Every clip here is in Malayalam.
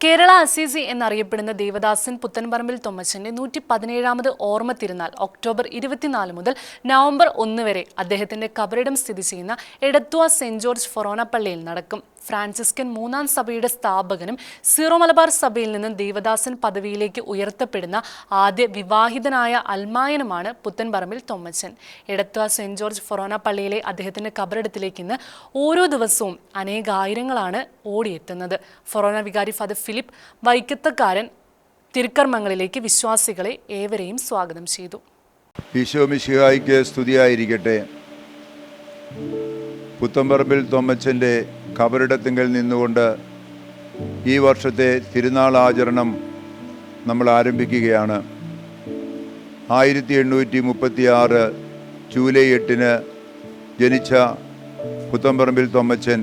കേരള അസീസി എന്നറിയപ്പെടുന്ന ദേവദാസൻ പുത്തൻപറമ്പിൽ തൊമ്മച്ചന്റെ നൂറ്റി പതിനേഴാമത് ഓർമ്മ തിരുനാൾ ഒക്ടോബർ ഇരുപത്തിനാല് മുതൽ നവംബർ ഒന്ന് വരെ അദ്ദേഹത്തിന്റെ കബറിടം സ്ഥിതി ചെയ്യുന്ന എടത്വ സെന്റ് ജോർജ് ഫൊറോന പള്ളിയിൽ നടക്കും. ഫ്രാൻസിസ്കൻ മൂന്നാം സഭയുടെ സ്ഥാപകനും സീറോ മലബാർ സഭയിൽ നിന്നും ദേവദാസൻ പദവിയിലേക്ക് ഉയർത്തപ്പെടുന്ന ആദ്യ വിവാഹിതനായ അൽമായനുമാണ് Puthenparambil Thommachan. Edathua saint George forane പള്ളിയിലെ അദ്ദേഹത്തിന്റെ കബറിടത്തിലേക്ക് ഇന്ന് ഓരോ ദിവസവും അനേകായിരങ്ങളാണ് ഓടിയെത്തുന്നത്. ഫൊറോന വികാരി ഫാദർ ഫിലിപ്പ് വൈക്കത്തക്കാരൻ തിരുക്കർമ്മങ്ങളിലേക്ക് വിശ്വാസികളെ ഏവരെയും സ്വാഗതം ചെയ്തു. ഈശോ മിശിഹായിക്ക് സ്തുതിയായിരിക്കട്ടെ. പുത്തമ്പറമ്പിൽ തോമച്ചന്റെ കബറിടത്തിങ്കൽ നിന്നുകൊണ്ട് ഈ വർഷത്തെ തിരുനാൾ ആചരണം നമ്മൾ ആരംഭിക്കുകയാണ്. ആയിരത്തി എണ്ണൂറ്റി മുപ്പത്തി ആറ് ജൂലൈ എട്ടിന് ജനിച്ച പുത്തമ്പറമ്പിൽ തൊമ്മച്ചൻ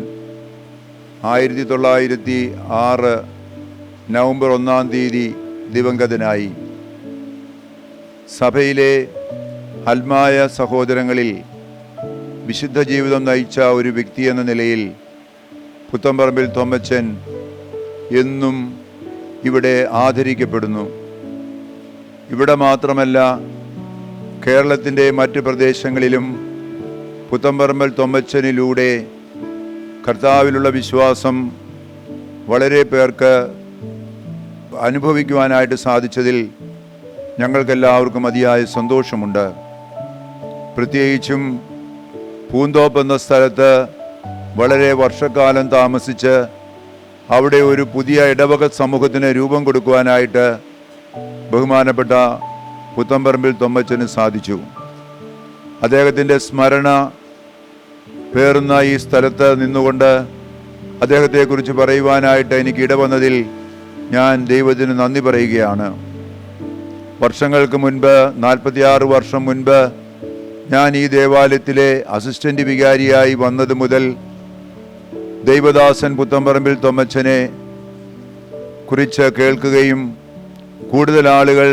ആയിരത്തി തൊള്ളായിരത്തി ആറ് നവംബർ ഒന്നാം തീയതി ദിവംഗതനായി. സഭയിലെ ഹൽമായ സഹോദരങ്ങളിൽ വിശുദ്ധ ജീവിതം നയിച്ച ഒരു വ്യക്തി എന്ന നിലയിൽ പുത്തമ്പറമ്പിൽ തോമച്ചൻ എന്നും ഇവിടെ ആദരിക്കപ്പെടുന്നു. ഇവിടെ മാത്രമല്ല കേരളത്തിന്റെ മറ്റ് പ്രദേശങ്ങളിലും പുത്തമ്പറമ്പൽ തൊമ്മച്ചനിലൂടെ കർത്താവിലുള്ള വിശ്വാസം വളരെ പേർക്ക് അനുഭവിക്കുവാനായിട്ട് സാധിച്ചതിൽ ഞങ്ങൾക്കെല്ലാവർക്കും അതിയായ സന്തോഷമുണ്ട്. പ്രത്യേകിച്ചും പൂന്തോപ്പ് എന്ന സ്ഥലത്ത് വളരെ വർഷക്കാലം താമസിച്ച് അവിടെ ഒരു പുതിയ ഇടവക സമൂഹത്തിന് രൂപം കൊടുക്കുവാനായിട്ട് ബഹുമാനപ്പെട്ട പുത്തമ്പറമ്പിൽ തൊമ്മച്ചന് സാധിച്ചു. അദ്ദേഹത്തിന്റെ സ്മരണ പേറുന്ന ഈ സ്ഥലത്ത് നിന്നുകൊണ്ട് അദ്ദേഹത്തെക്കുറിച്ച് പറയുവാനായിട്ട് എനിക്ക് ഇടവന്നതിൽ ഞാൻ ദൈവത്തിന് നന്ദി പറയുകയാണ്. വർഷങ്ങൾക്ക് മുൻപ് നാൽപ്പത്തിയാറ് വർഷം മുൻപ് ഞാൻ ഈ ദേവാലയത്തിലെ അസിസ്റ്റന്റ് വികാരിയായി വന്നത് മുതൽ ദൈവദാസൻ പുത്തമ്പറമ്പിൽ തൊമ്മച്ചനെ കുറിച്ച് കേൾക്കുകയും കൂടുതൽ ആളുകൾ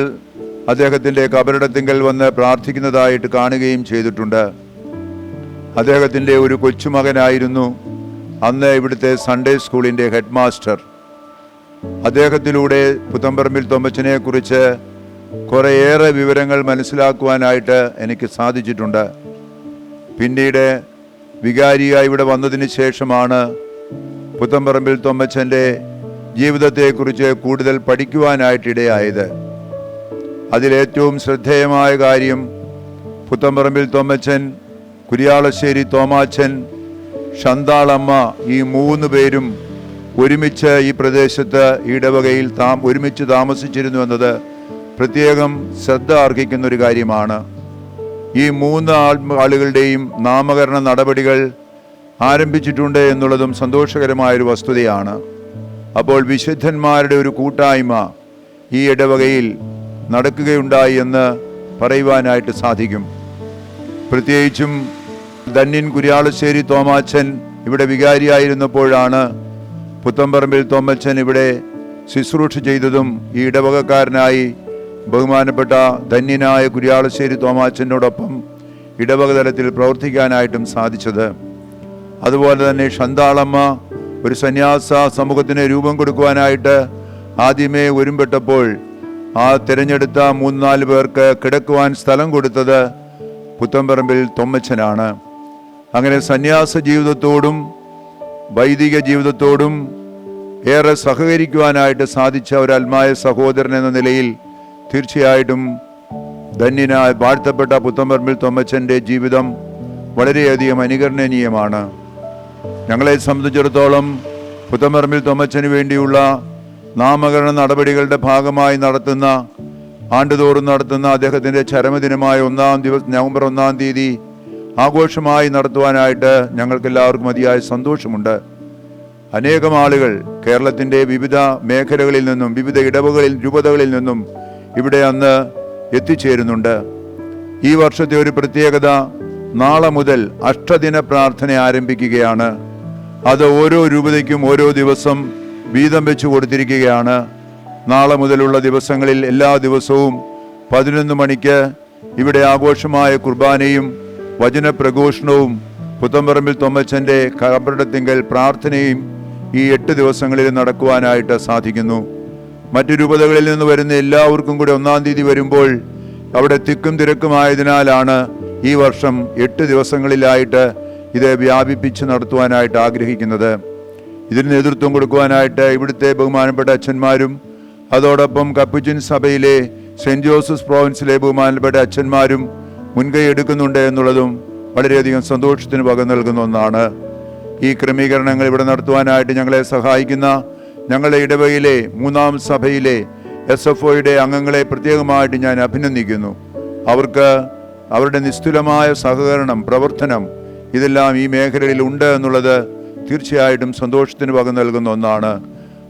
അദ്ദേഹത്തിന്റെ കബറിടത്തിങ്കൽ വന്ന് പ്രാർത്ഥിക്കുന്നതായിട്ട് കാണുകയും ചെയ്തിട്ടുണ്ട്. അദ്ദേഹത്തിന്റെ ഒരു കൊച്ചുമകനായിരുന്നു അന്ന് ഇവിടുത്തെ സൺഡേ സ്കൂളിന്റെ ഹെഡ് മാസ്റ്റർ അദ്ദേഹത്തിലൂടെ പുത്തമ്പറമ്പിൽ തൊമ്മച്ചനെ കുറിച്ച് കുറേയേറെ വിവരങ്ങൾ മനസ്സിലാക്കുവാനായിട്ട് എനിക്ക് സാധിച്ചിട്ടുണ്ട്. പിന്നീട് വികാരിയായി ഇവിടെ വന്നതിന് ശേഷമാണ് പുത്തമ്പറമ്പിൽ തൊമ്മച്ചന്റെ ജീവിതത്തെക്കുറിച്ച് കൂടുതൽ പഠിക്കുവാനായിട്ടിടയായത്. അതിലേറ്റവും ശ്രദ്ധേയമായ കാര്യം പുത്തമ്പറമ്പിൽ തൊമ്മച്ചൻ കുരിയാളശ്ശേരി തോമാച്ചൻ ഷന്താളമ്മ ഈ മൂന്ന് പേരും ഒരുമിച്ച് ഈ പ്രദേശത്ത് ഇടവകയിൽ താം ഒരുമിച്ച് താമസിച്ചിരുന്നു എന്നത് പ്രത്യേകം ശ്രദ്ധ അർഹിക്കുന്നൊരു കാര്യമാണ്. ഈ മൂന്ന് ആളുകളുടെയും നാമകരണ നടപടികൾ ആരംഭിച്ചിട്ടുണ്ട് എന്നുള്ളതും സന്തോഷകരമായൊരു വസ്തുതയാണ്. അപ്പോൾ വിശുദ്ധന്മാരുടെ ഒരു കൂട്ടായ്മ ഈ ഇടവകയിൽ നടക്കുകയുണ്ടായി എന്ന് പറയുവാനായിട്ട് സാധിക്കും. പ്രത്യേകിച്ചും ധന്യൻ കുര്യാളശ്ശേരി തോമാച്ചൻ ഇവിടെ വികാരിയായിരുന്നപ്പോഴാണ് പുത്തമ്പറമ്പിൽ തോമച്ചൻ ഇവിടെ ശുശ്രൂഷ ചെയ്തതും ഈ ഇടവകക്കാരനായി ബഹുമാനപ്പെട്ട ധന്യനായ കുര്യാളശ്ശേരി തോമാച്ചനോടൊപ്പം ഇടവക തലത്തിൽ പ്രവർത്തിക്കാനായിട്ടും സാധിച്ചത്. അതുപോലെ തന്നെ ഷന്താളമ്മ ഒരു സന്യാസ സമൂഹത്തിന് രൂപം കൊടുക്കുവാനായിട്ട് ആദ്യമേ ഒരുമ്പെട്ടപ്പോൾ ആ തിരഞ്ഞെടുത്ത മൂന്ന് നാല് പേർക്ക് കിടക്കുവാൻ സ്ഥലം കൊടുത്തത് പുത്തമ്പറമ്പിൽ തൊമ്മച്ചനാണ്. അങ്ങനെ സന്യാസ ജീവിതത്തോടും വൈദിക ജീവിതത്തോടും ഏറെ സഹകരിക്കുവാനായിട്ട് സാധിച്ച ഒരു അൽമായ സഹോദരൻ എന്ന നിലയിൽ തീർച്ചയായിട്ടും ധന്യനായ വാഴ്ത്തപ്പെട്ട പുത്തമ്പറമ്പിൽ തൊമ്മച്ചന്റെ ജീവിതം വളരെയധികം അനുകരണീയമാണ്. ഞങ്ങളെ സംബന്ധിച്ചിടത്തോളം പുത്തമ്പറമ്പിൽ തൊമ്മച്ചന് വേണ്ടിയുള്ള നാമകരണ നടപടികളുടെ ഭാഗമായി നടത്തുന്ന ആണ്ടുതോറും നടത്തുന്ന അദ്ദേഹത്തിന്റെ ചരമദിനമായ ഒന്നാം ദിവസം നവംബർ ഒന്നാം തീയതി ആഘോഷമായി നടത്തുവാനായിട്ട് ഞങ്ങൾക്ക് എല്ലാവർക്കും അതിയായ സന്തോഷമുണ്ട്. അനേകം ആളുകൾ കേരളത്തിന്റെ വിവിധ മേഖലകളിൽ നിന്നും വിവിധ ഇടവുകളിൽ രൂപതകളിൽ നിന്നും ഇവിടെ അന്ന് എത്തിച്ചേരുന്നുണ്ട്. ഈ വർഷത്തെ ഒരു പ്രത്യേകത നാളെ മുതൽ അഷ്ടദിന പ്രാർത്ഥന ആരംഭിക്കുകയാണ്. അത് ഓരോ രൂപതയ്ക്കും ഓരോ ദിവസം വീതം വെച്ച് കൊടുത്തിരിക്കുകയാണ്. നാളെ മുതലുള്ള ദിവസങ്ങളിൽ എല്ലാ ദിവസവും പതിനൊന്ന് മണിക്ക് ഇവിടെ ആഘോഷമായ കുർബാനയും വചനപ്രഘോഷണവും പുത്തമ്പറമ്പിൽ തൊമ്മച്ചന്റെ കബറിടത്തിങ്കൽ പ്രാർത്ഥനയും ഈ എട്ട് ദിവസങ്ങളിൽ നടക്കുവാനായിട്ട് സാധിക്കുന്നു. മറ്റു രൂപതകളിൽ നിന്ന് വരുന്ന എല്ലാവർക്കും കൂടി ഒന്നാം തീയതി വരുമ്പോൾ അവിടെ തിക്കും തിരക്കുമായതിനാലാണ് ഈ വർഷം എട്ട് ദിവസങ്ങളിലായിട്ട് ഇത് വ്യാപിപ്പിച്ച് നടത്തുവാനായിട്ട് ആഗ്രഹിക്കുന്നത്. ഇതിന് നേതൃത്വം കൊടുക്കുവാനായിട്ട് ഇവിടുത്തെ ബഹുമാനപ്പെട്ട അച്ഛന്മാരും അതോടൊപ്പം കപ്പുച്ചിൻ സഭയിലെ സെന്റ് ജോസഫ് പ്രോവിൻസിലെ ബഹുമാനപ്പെട്ട അച്ഛന്മാരും മുൻകൈ എടുക്കുന്നുണ്ട് എന്നുള്ളതും വളരെയധികം സന്തോഷത്തിന് വക നൽകുന്ന ഒന്നാണ്. ഈ ക്രമീകരണങ്ങൾ ഇവിടെ നടത്തുവാനായിട്ട് ഞങ്ങളെ സഹായിക്കുന്ന ഞങ്ങളുടെ ഇടവകയിലെ മൂന്നാം സഭയിലെ എസ് എഫ് ഒയുടെ അംഗങ്ങളെ പ്രത്യേകമായിട്ട് ഞാൻ അഭിനന്ദിക്കുന്നു. അവർക്ക് അവരുടെ നിസ്തുലമായ സഹകരണം പ്രവർത്തനം ഇതെല്ലാം ഈ മേഖലയിൽ ഉണ്ട് എന്നുള്ളത് തീർച്ചയായിട്ടും സന്തോഷത്തിന് വക നൽകുന്ന ഒന്നാണ്.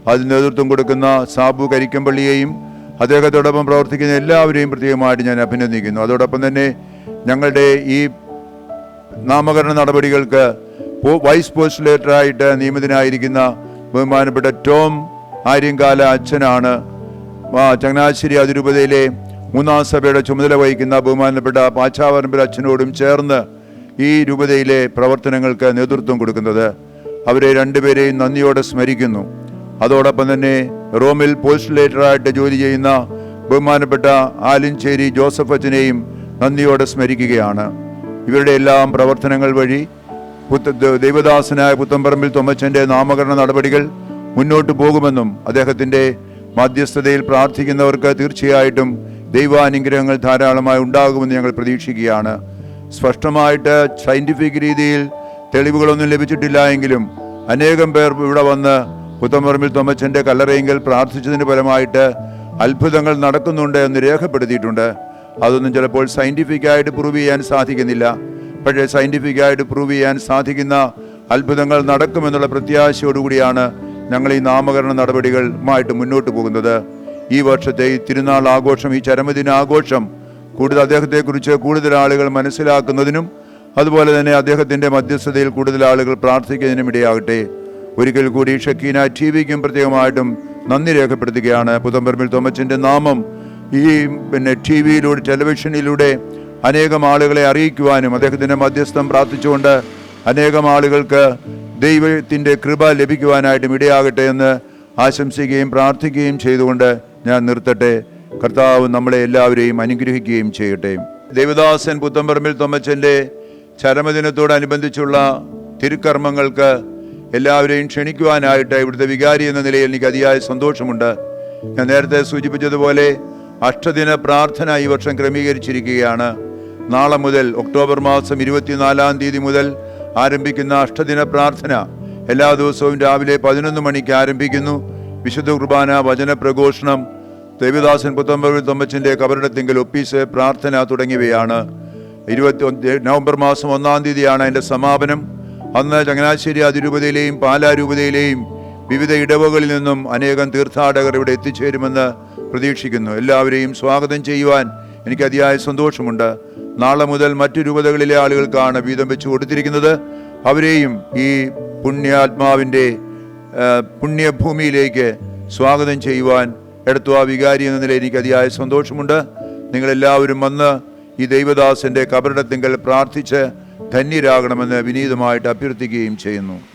അതിന് നേതൃത്വം കൊടുക്കുന്ന സാബു കരിക്കമ്പള്ളിയെയും അദ്ദേഹത്തോടൊപ്പം പ്രവർത്തിക്കുന്ന എല്ലാവരെയും പ്രത്യേകമായിട്ട് ഞാൻ അഭിനന്ദിക്കുന്നു. അതോടൊപ്പം തന്നെ ഞങ്ങളുടെ ഈ നാമകരണ നടപടികൾക്ക് വൈസ് പോസ്റ്റുലേറ്ററായിട്ട് നിയമിതനായിരിക്കുന്ന ബഹുമാനപ്പെട്ട ടോം ആര്യങ്കാല അച്ഛനാണ്. ചങ്ങനാശ്ശേരി അതിരൂപതയിലെ മൂന്നാം സഭയുടെ ചുമതല വഹിക്കുന്ന ബഹുമാനപ്പെട്ട പാച്ചാവരമ്പൽ അച്ഛനോടും ചേർന്ന് ഈ രൂപതയിലെ പ്രവർത്തനങ്ങൾക്ക് നേതൃത്വം കൊടുക്കുന്നത് അവരെ രണ്ടുപേരെയും നന്ദിയോടെ സ്മരിക്കുന്നു. അതോടൊപ്പം തന്നെ റോമിൽ പോസ്റ്റുലേറ്ററായിട്ട് ജോലി ചെയ്യുന്ന ബഹുമാനപ്പെട്ട ആലിഞ്ചേരി ജോസഫ് അച്ഛനെയും നന്ദിയോടെ സ്മരിക്കുകയാണ്. ഇവരുടെ എല്ലാം പ്രവർത്തനങ്ങൾ വഴി പുത്ത ദൈവദാസനായ പുത്തമ്പറമ്പിൽ തൊമ്മച്ചന്റെ നാമകരണ നടപടികൾ മുന്നോട്ട് പോകുമെന്നും അദ്ദേഹത്തിന്റെ മധ്യസ്ഥതയിൽ പ്രാർത്ഥിക്കുന്നവർക്ക് തീർച്ചയായിട്ടും ദൈവാനുഗ്രഹങ്ങൾ ധാരാളമായി ഉണ്ടാകുമെന്ന് ഞങ്ങൾ പ്രതീക്ഷിക്കുകയാണ്. സ്പഷ്ടമായിട്ട് സയന്റിഫിക് രീതിയിൽ തെളിവുകളൊന്നും ലഭിച്ചിട്ടില്ല എങ്കിലും അനേകം പേർ ഇവിടെ വന്ന് പുത്തമ്പറമ്പിൽ തൊമ്മച്ചന്റെ കല്ലറയെങ്കിൽ പ്രാർത്ഥിച്ചതിന് ഫലമായിട്ട് അത്ഭുതങ്ങൾ നടക്കുന്നുണ്ട് എന്ന് രേഖപ്പെടുത്തിയിട്ടുണ്ട്. അതൊന്നും ചിലപ്പോൾ സയന്റിഫിക്കായിട്ട് പ്രൂവ് ചെയ്യാൻ സാധിക്കുന്നില്ല. പക്ഷേ സയന്റിഫിക്കായിട്ട് പ്രൂവ് ചെയ്യാൻ സാധിക്കുന്ന അത്ഭുതങ്ങൾ നടക്കുമെന്നുള്ള പ്രത്യാശയോടുകൂടിയാണ് ഞങ്ങൾ ഈ നാമകരണ നടപടികളുമായിട്ട് മുന്നോട്ട് പോകുന്നത്. ഈ വർഷത്തെ ഈ തിരുനാൾ ആഘോഷം ഈ ചരമദിന ആഘോഷം കൂടുതൽ അദ്ദേഹത്തെക്കുറിച്ച് കൂടുതൽ ആളുകൾ മനസ്സിലാക്കുന്നതിനും അതുപോലെ തന്നെ അദ്ദേഹത്തിന്റെ മധ്യസ്ഥതയിൽ കൂടുതൽ ആളുകൾ പ്രാർത്ഥിക്കുന്നതിനും ഇടയാകട്ടെ. ഒരിക്കൽ കൂടി ഷക്കീന ടി വിക്കും പ്രത്യേകമായിട്ടും നന്ദി രേഖപ്പെടുത്തുകയാണ്. പുതമ്പറമ്പിൽ തോമച്ചിന്റെ നാമം ഈ പിന്നെ ടി വിയിലൂടെ ടെലിവിഷനിലൂടെ അനേകം ആളുകളെ അറിയിക്കുവാനും അദ്ദേഹത്തിന്റെ മധ്യസ്ഥം പ്രാർത്ഥിച്ചുകൊണ്ട് അനേകം ആളുകൾക്ക് ദൈവത്തിന്റെ കൃപ ലഭിക്കുവാനായിട്ടും ഇടയാകട്ടെ എന്ന് ആശംസിക്കുകയും പ്രാർത്ഥിക്കുകയും ചെയ്തുകൊണ്ട് ഞാൻ നിർത്തട്ടെ. കർത്താവ് നമ്മളെ എല്ലാവരെയും അനുഗ്രഹിക്കുകയും ചെയ്യട്ടെ. ദേവദാസൻ പുത്തമ്പറമ്പിൽ തൊമ്മച്ചന്റെ ചരമദിനത്തോടനുബന്ധിച്ചുള്ള തിരുക്കർമ്മങ്ങൾക്ക് എല്ലാവരെയും ക്ഷണിക്കുവാനായിട്ട് ഇവിടുത്തെ വികാരി എന്ന നിലയിൽ എനിക്ക് അതിയായ സന്തോഷമുണ്ട്. ഞാൻ നേരത്തെ സൂചിപ്പിച്ചതുപോലെ അഷ്ടദിന പ്രാർത്ഥന ഈ വർഷം ക്രമീകരിച്ചിരിക്കുകയാണ്. നാളെ മുതൽ ഒക്ടോബർ മാസം ഇരുപത്തിനാലാം തീയതി മുതൽ ആരംഭിക്കുന്ന അഷ്ടദിന പ്രാർത്ഥന എല്ലാ ദിവസവും രാവിലെ പതിനൊന്ന് മണിക്ക് ആരംഭിക്കുന്നു. വിശുദ്ധ കുർബാന വചന പ്രഘോഷണം ദേവദാസൻ പുത്തമ്പൂർ തൊമ്മച്ചന്റെ കബറിടത്തിങ്കൽ ഒപ്പീസ് പ്രാർത്ഥന തുടങ്ങിയവയാണ്. ഇരുപത്തി നവംബർ മാസം ഒന്നാം തീയതിയാണ് അതിന്റെ സമാപനം. അന്ന് ചങ്ങനാശ്ശേരി അതിരൂപതയിലെയും പാലാരൂപതയിലെയും വിവിധ ഇടവകളിൽ നിന്നും അനേകം തീർത്ഥാടകർ ഇവിടെ എത്തിച്ചേരുമെന്ന് പ്രതീക്ഷിക്കുന്നു. എല്ലാവരെയും സ്വാഗതം ചെയ്യുവാൻ എനിക്ക് അതിയായ സന്തോഷമുണ്ട്. നാളെ മുതൽ മറ്റു രൂപതകളിലെ ആളുകൾക്കാണ് വീതം വെച്ച് കൊടുത്തിരിക്കുന്നത്. അവരെയും ഈ പുണ്യാത്മാവിന്റെ പുണ്യഭൂമിയിലേക്ക് സ്വാഗതം ചെയ്യുവാൻ എടുത്തു. ആ വികാരി എന്ന നിലയിൽ എനിക്ക് അതിയായ സന്തോഷമുണ്ട്. നിങ്ങളെല്ലാവരും വന്ന് ഈ ദൈവദാസന്റെ കബറിടത്തിങ്കൽ പ്രാർത്ഥിച്ച് ധന്യരാകണമെന്ന് വിനീതമായിട്ട് അഭ്യർത്ഥിക്കുകയും ചെയ്യുന്നു.